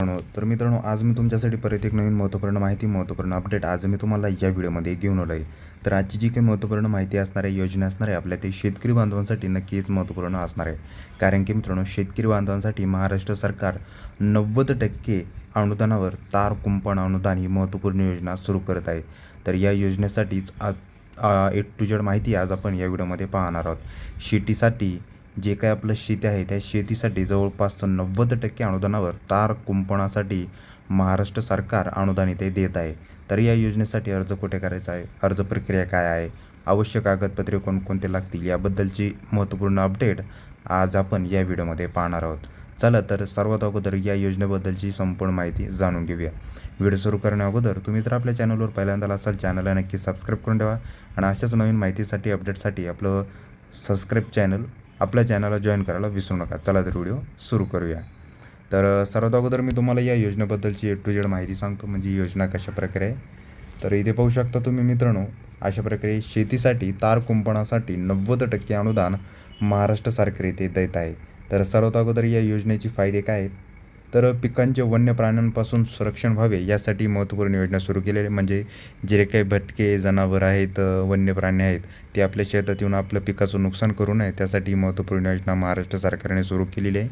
तर मित्रांनो आज मी तुमच्यासाठी परत एक नवीन महत्त्वपूर्ण माहिती महत्त्वपूर्ण अपडेट आज मी तुम्हाला या व्हिडिओमध्ये घेऊन आलो आहे तर आजची जी काही महत्त्वपूर्ण माहिती असणार आहे योजना असणार आहे आपल्या ते शेतकरी बांधवांसाठी नक्कीच महत्त्वपूर्ण असणार आहे. कारण की मित्रांनो शेतकरी बांधवांसाठी महाराष्ट्र सरकार नव्वद टक्के अनुदानावर तार कुंपण अनुदान ही महत्त्वपूर्ण योजना सुरू करत आहे. तर या योजनेसाठीच आज ए टू जेड माहिती आज आपण या व्हिडिओमध्ये पाहणार आहोत. शेतीसाठी जे काय आपलं शेती आहे त्या शेतीसाठी जवळपास नव्वद टक्के अनुदानावर तार कुंपणासाठी महाराष्ट्र सरकार अनुदान इथे देत आहे. तर या योजनेसाठी अर्ज कुठे करायचा आहे? अर्ज प्रक्रिया काय आहे? आवश्यक कागदपत्रे कोणकोणते लागतील? याबद्दलची महत्त्वपूर्ण अपडेट आज आपण या व्हिडिओमध्ये पाहणार आहोत. चला तर सर्वात अगोदर या योजनेबद्दलची संपूर्ण माहिती जाणून घेऊया. व्हिडिओ सुरू करण्या अगोदर तुम्ही जर आपल्या चॅनलवर पहिल्यांदा असाल चॅनलला नक्की सबस्क्राईब करून ठेवा आणि अशाच नवीन माहितीसाठी अपडेटसाठी आपलं सबस्क्राईब चॅनल आपल्या चॅनलला जॉईन करायला विसरू नका. चला तर व्हिडिओ सुरू करूया. तर सर्वात अगोदर मी तुम्हाला या योजनेबद्दलची ए टू जेड माहिती सांगतो. म्हणजे ही योजना कशा प्रकारे आहे. तर इथे पाहू शकता तुम्ही मित्रांनो अशा प्रकारे शेतीसाठी तार कुंपणासाठी नव्वद टक्के अनुदान महाराष्ट्र सरकार इथे देत आहे. तर सर्वात अगोदर या योजनेचे फायदे काय आहेत? तर पिकांचे वन्य प्राण्यांपासून संरक्षण व्हावे यासाठी महत्त्वपूर्ण योजना सुरू केलेली आहे. म्हणजे जे काही भटके जनावर आहेत वन्य प्राणी आहेत ते आपल्या शेतात येऊन आपलं पिकाचं नुकसान करू नये त्यासाठी महत्त्वपूर्ण योजना महाराष्ट्र सरकारने सुरू केलेली आहे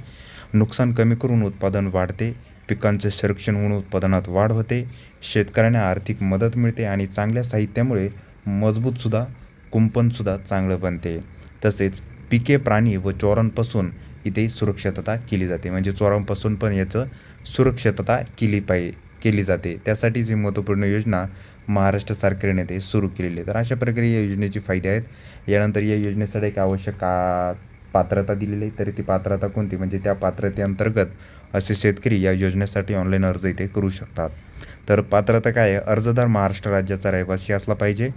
नुकसान कमी करून उत्पादन वाढते पिकांचे संरक्षण होऊन उत्पादनात वाढ होते शेतकऱ्यांना आर्थिक मदत मिळते आणि चांगल्या साहित्यामुळे मजबूतसुद्धा कुंपणसुद्धा चांगलं बनते तसेच पिके प्राणी व चोरांपासून इथे सुरक्षितता केली जाते. म्हणजे चोरांपासून पण याचं सुरक्षितता केली पाहिजे केली जाते. त्यासाठीच ही महत्त्वपूर्ण योजना महाराष्ट्र सरकारने ते सुरू केलेली आहे. तर अशा प्रकारे या योजनेचे फायदे आहेत. यानंतर या योजनेसाठी एक आवश्यक का पात्रता दिलेली आहे. तरी ती पात्रता कोणती? म्हणजे त्या पात्रतेअंतर्गत असे शेतकरी या योजनेसाठी ऑनलाईन अर्ज इथे करू शकतात. तर पात्रता काय आहे? अर्जदार महाराष्ट्र राज्याचा रहिवासी असला पाहिजे.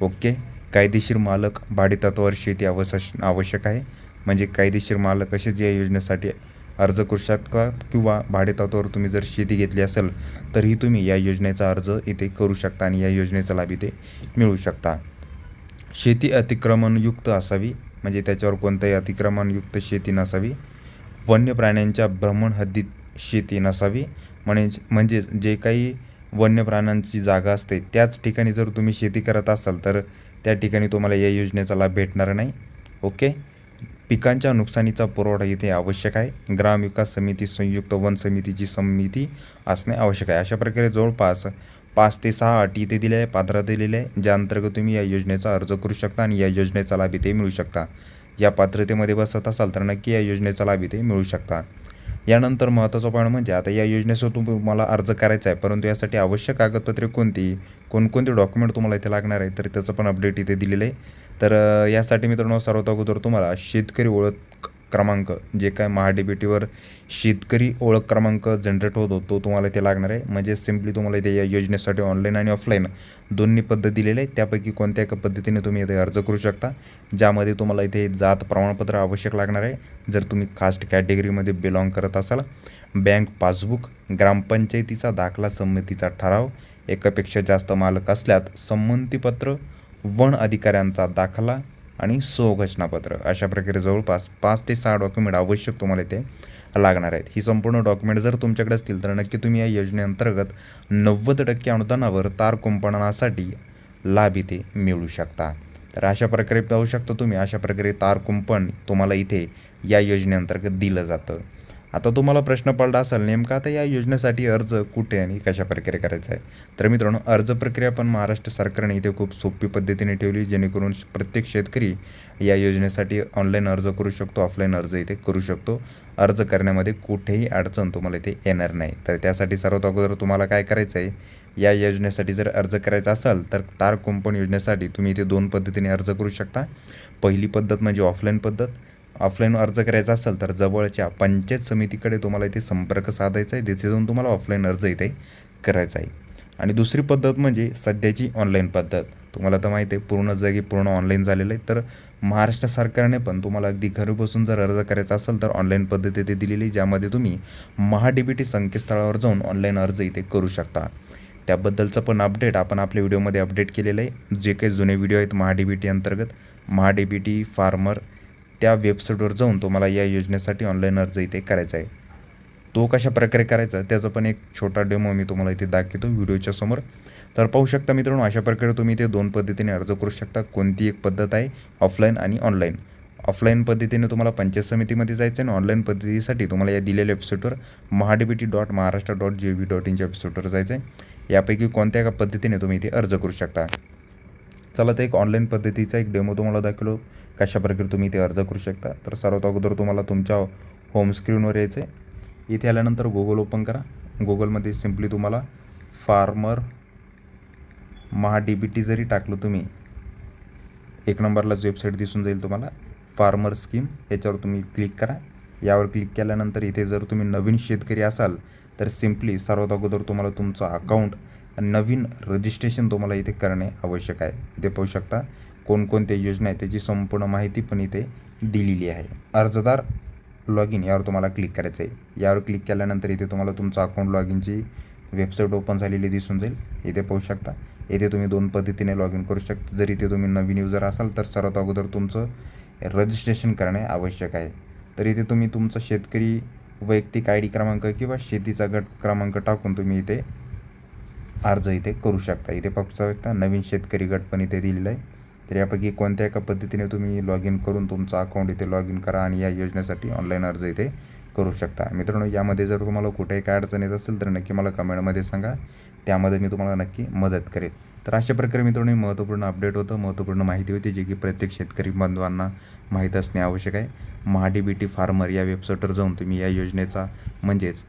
ओके. कायदेशीर मालक भाडेतत्वावर शेती आवश्यक आवश्यक आहे. म्हणजे कायदेशीर मालक असेच या योजनेसाठी अर्ज करू शकता किंवा भाडेतत्वावर तुम्ही जर शेती घेतली असेल तरीही तुम्ही या योजनेचा अर्ज इथे करू शकता आणि या योजनेचा लाभ इथे मिळू शकता. शेती अतिक्रमणयुक्त असावी म्हणजे त्याच्यावर कोणताही अतिक्रमणयुक्त शेती नसावी. वन्य प्राण्यांच्या भ्रमण हद्दीत शेती नसावी म्हणजे म्हणजेच जे काही वन्य प्राण्यांची जागा असते त्याच ठिकाणी जर तुम्ही शेती करत असाल तर त्या ठिकाणी तुम्हाला या योजनेचा लाभ भेटणार नाही. ओके? पिकांच्या नुकसानीचा पुरवठा इथे आवश्यक आहे. ग्रामविकास समिती संयुक्त वन समितीची समिती असणे आवश्यक आहे. अशा प्रकारे जवळपास पाच ते सहा अटी इथे दिल्या आहे पात्रता दिलेल्या आहे. ज्या अंतर्गत तुम्ही या योजनेचा अर्ज करू शकता आणि या योजनेचा लाभ इथे मिळू शकता. या पात्रतेमध्ये बसत असाल तर नक्की या योजनेचा लाभ इथे मिळू शकता. यानंतर महत्त्वाचा पॉईंट म्हणजे आता या योजनेसाठी तुम्हाला अर्ज करायचा आहे परंतु यासाठी आवश्यक कागदपत्रे कोणती कोणकोणते डॉक्युमेंट तुम्हाला इथे लागणार आहे तर त्याचं पण अपडेट इथे दिलेलं आहे. तर यासाठी मित्रांनो सर्वात अगोदर तुम्हाला शेतकरी ओळख क्रमांक जे काय महाडीबीटीवर शेतकरी ओळख क्रमांक जनरेट होतो तो तुम्हाला इथे लागणार आहे. म्हणजे सिम्पली तुम्हाला इथे या योजनेसाठी ऑनलाईन आणि ऑफलाईन दोन्ही पद्धत दिलेले आहे त्यापैकी कोणत्या एका पद्धतीने तुम्ही इथे अर्ज करू शकता ज्यामध्ये तुम्हाला इथे जात प्रमाणपत्र आवश्यक लागणार आहे. जर तुम्ही कास्ट कॅटेगरीमध्ये बिलॉंग करत असाल बँक पासबुक ग्रामपंचायतीचा दाखला संमतीचा ठराव एकापेक्षा जास्त मालक असल्यात संमतीपत्र वन अधिकाऱ्यांचा दाखला आणि स्वघोषणापत्र. अशा प्रकारे जवळपास पाच ते सहा डॉक्युमेंट आवश्यक तुम्हाला इथे लागणार आहेत. ही संपूर्ण डॉक्युमेंट जर तुमच्याकडे असतील तर नक्की तुम्ही या योजनेअंतर्गत नव्वद टक्के अनुदानावर तार कुंपणासाठी लाभ इथे मिळू शकता. तर अशा प्रकारे पाहू शकता तुम्ही अशा प्रकारे तार कुंपण तुम्हाला इथे या योजनेअंतर्गत दिलं जातं. आता तुम्हाला प्रश्न पडला असेल नेमका आता या योजनेसाठी अर्ज कुठे आणि कशा प्रकारे करायचा आहे? तर मित्रांनो अर्ज प्रक्रिया पण महाराष्ट्र सरकारने इथे खूप सोपी पद्धतीने ठेवली जेणेकरून प्रत्येक शेतकरी या योजनेसाठी ऑनलाईन अर्ज करू शकतो ऑफलाईन अर्ज इथे करू शकतो. अर्ज करण्यामध्ये कुठेही अडचण तुम्हाला इथे येणार नाही. तर त्यासाठी सर्वात अगोदर तुम्हाला काय करायचं आहे? या योजनेसाठी जर अर्ज करायचा असाल तर तार कुंपण योजनेसाठी तुम्ही इथे दोन पद्धतीने अर्ज करू शकता. पहिली पद्धत म्हणजे ऑफलाईन पद्धत ऑफलाईन अर्ज करायचा असेल तर जवळच्या पंचायत समितीकडे तुम्हाला इथे संपर्क साधायचा आहे तिथे जाऊन तुम्हाला ऑफलाईन अर्ज इथे करायचा आहे. आणि दुसरी पद्धत म्हणजे सध्याची ऑनलाईन पद्धत. तुम्हाला तर माहिती आहे पूर्ण जगी पूर्ण ऑनलाईन झालेलं आहे. तर महाराष्ट्र सरकारने पण तुम्हाला अगदी घरी बसून जर अर्ज करायचा असेल तर ऑनलाईन पद्धत इथे दिलेली आहे, ज्यामध्ये तुम्ही महाडीबीटी संकेतस्थळावर जाऊन ऑनलाईन अर्ज इथे करू शकता. त्याबद्दलचं पण अपडेट आपण आपल्या व्हिडिओमध्ये अपडेट केलेलं आहे. जे काही जुने व्हिडिओ आहेत महाडीबीटी अंतर्गत महाडीबीटी फार्मर त्या वेबसाईटवर जाऊन तुम्हाला या योजनेसाठी ऑनलाईन अर्ज इथे करायचा आहे. तो कशा प्रकारे करायचा त्याचा पण एक छोटा डेमो मी तुम्हाला इथे दाखवतो व्हिडिओच्या समोर. तर पाहू शकता मित्रांनो अशा प्रकारे तुम्ही इथे दोन पद्धतीने अर्ज करू शकता. कोणती एक पद्धत आहे? ऑफलाईन आणि ऑनलाईन ऑफलाईन पद्धतीने तुम्हाला पंचायत समितीमध्ये जायचं आहे आणि ऑनलाईन पद्धतीसाठी तुम्हाला या दिलेल्या वेबसाईटवर MahaDBT dot Maharashtra dot G V dot इनच्या वेबसाईटवर जायचं आहे. यापैकी कोणत्या एका पद्धतीने तुम्ही इथे अर्ज करू शकता? चला तर एक ऑनलाईन पद्धतीचा एक डेमो तुम्हाला दाखवलो. कशा प्रकारे तुम्ही इथे अर्ज करू शकता. तर सर्वात अगोदर तुम्हाला तुमच्या होम स्क्रीनवर यायचं आहे इथे आल्यानंतर गुगल ओपन करा. गुगलमध्ये सिम्पली तुम्हाला farmer Maha D B T जरी टाकलं तुम्ही एक नंबरलाच वेबसाईट दिसून जाईल तुम्हाला. फार्मर स्कीम याच्यावर तुम्ही क्लिक करा. यावर क्लिक केल्यानंतर इथे जर तुम्ही नवीन शेतकरी असाल तर सिम्पली सर्वात अगोदर तुम्हाला तुमचं अकाउंट नवीन रजिस्ट्रेशन तुम्हाला इथे करणे आवश्यक आहे. इथे पाहू शकता कोणकोणत्या योजना आहेत त्याची संपूर्ण माहिती पण इथे दिलेली आहे. अर्जदार लॉग इन यावर तुम्हाला क्लिक करायचं आहे. यावर क्लिक केल्यानंतर इथे तुम्हाला तुमचं अकाउंट लॉग इनची वेबसाईट ओपन झालेली दिसून जाईल. इथे पाहू शकता इथे तुम्ही दोन पद्धतीने लॉग इन करू शकता. जर इथे तुम्ही नवीन युजर असाल तर सर्वात अगोदर तुमचं रजिस्ट्रेशन करणे आवश्यक आहे. तर इथे तुम्ही तुमचा शेतकरी वैयक्तिक आय डी क्रमांक किंवा शेतीचा गट क्रमांक टाकून तुम्ही इथे अर्ज इथे करू शकता. इथे पाहू शकता नवीन शेतकरी गट पण इथे दिलेला आहे. तर यापैकी कोणत्या एका पद्धतीने तुम्ही लॉग इन करून तुमचं अकाउंट इथे लॉग इन करा आणि या योजनेसाठी ऑनलाईन अर्ज इथे करू शकता. मित्रांनो यामध्ये जर तुम्हाला कुठेही काय अडचण येत असेल तर नक्की मला कमेंटमध्ये सांगा. त्यामध्ये मी तुम्हाला नक्की मदत करेल तर अशा प्रकारे मित्रांनो हे महत्त्वपूर्ण अपडेट होतं. महत्त्वपूर्ण माहिती होती जी की प्रत्येक शेतकरी बांधवांना माहीत असणे आवश्यक आहे. महाडी बी टी फार्मर या वेबसाईटवर जाऊन तुम्ही या योजनेचा म्हणजेच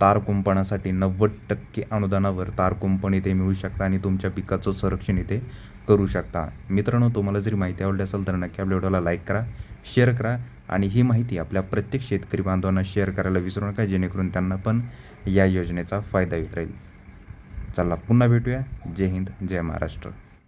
तार कुंपणासाठी नव्वद टक्के अनुदानावर तार कुंपण इथे मिळू शकता आणि तुमच्या पिकाचं संरक्षण इथे करू शकता. मित्रांनो तुम्हाला जरी माहिती आवडली असेल तर नक्की आपल्या व्हिडिओला लाईक करा शेअर करा आणि ही माहिती आपल्या प्रत्येक शेतकरी बांधवांना शेअर करायला विसरू नका जेणेकरून त्यांना पण या योजनेचा फायदा होत राहील चला पुन्हा भेटूया. जय हिंद जय महाराष्ट्र.